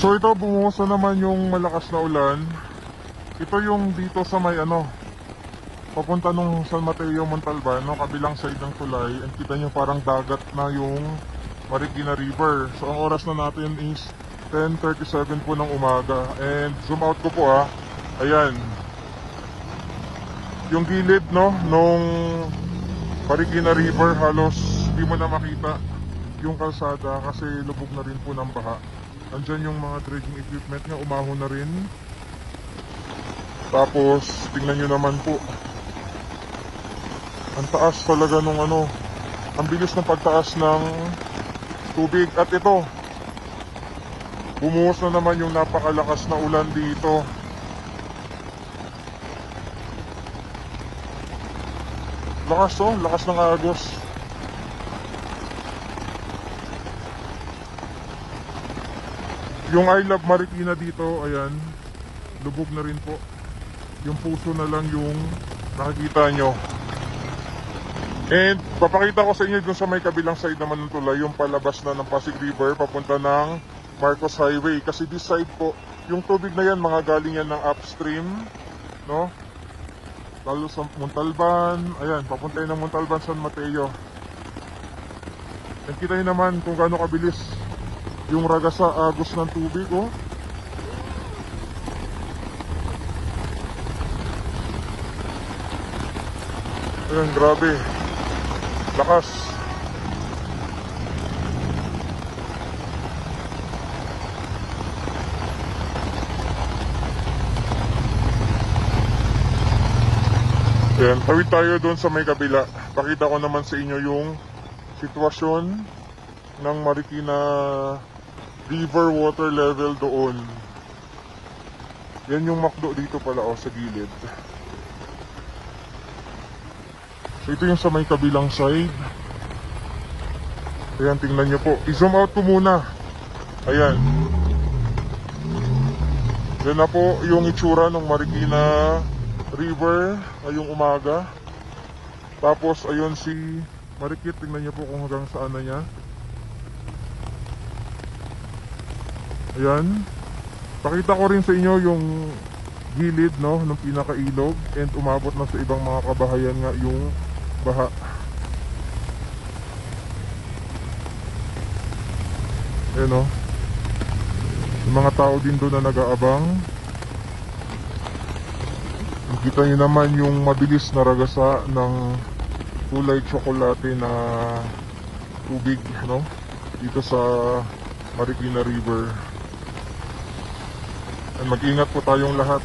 So ito bumuhos na naman yung malakas na ulan. Ito yung dito sa may ano, papunta nung San Mateo Montalban, no, kabilang side ng tulay. And kita nyo parang dagat na yung Marikina River. So ang oras na natin is 10.37 po ng umaga. And zoom out ko po ah. Ayan. Yung gilid no, nung Marikina River halos hindi mo na makita yung kalsada kasi lubog na rin po ng baha. Andyan yung mga dredging equipment nga, umahon na rin. Tapos, tingnan nyo naman po. Ang taas talaga nung ano, ang bilis ng pagtaas ng tubig. At ito, bumuhos na naman yung napakalakas na ulan dito. Lakas oh, lakas ng agos. Yung I Love Marikina dito, ayan, lubog na rin po. Yung puso na lang yung nakikita nyo. And papakita ko sa inyo dun sa may kabilang side naman ng tulay, yung palabas na ng Pasig River, papunta ng Marcos Highway. Kasi this side po, yung tubig na yan, mga galing yan ng upstream, no? Lalo sa Montalban, ayan, papunta yan ng Montalban, San Mateo. And kita nyo naman kung gaano kabilis yung ragasa agos ng tubig, oh. Ayan, grabe. Lakas. Ayan, tawid tayo doon sa may kabila. Pakita ko naman sa inyo yung sitwasyon ng Marikina river water level doon. Yan yung makdo dito pala oh, sa gilid. So ito yung sa may kabilang side. Ayan, tingnan nyo po. I-zoom out ko muna. Ayan. Yan na po yung itsura ng Marikina River ngayong umaga. Tapos ayun si Marikit, tingnan nyo po kung hanggang saan na niya. Ayan. Pakita ko rin sa inyo yung gilid no ng pinakailog and umabot na sa ibang mga kabahayan nga yung baha. Ayan o. Yung mga tao din doon na nag-aabang. Kita nyo naman yung mabilis na ragasa ng kulay tsokolate na tubig no dito sa Marikina River. Mag-ingat po tayong lahat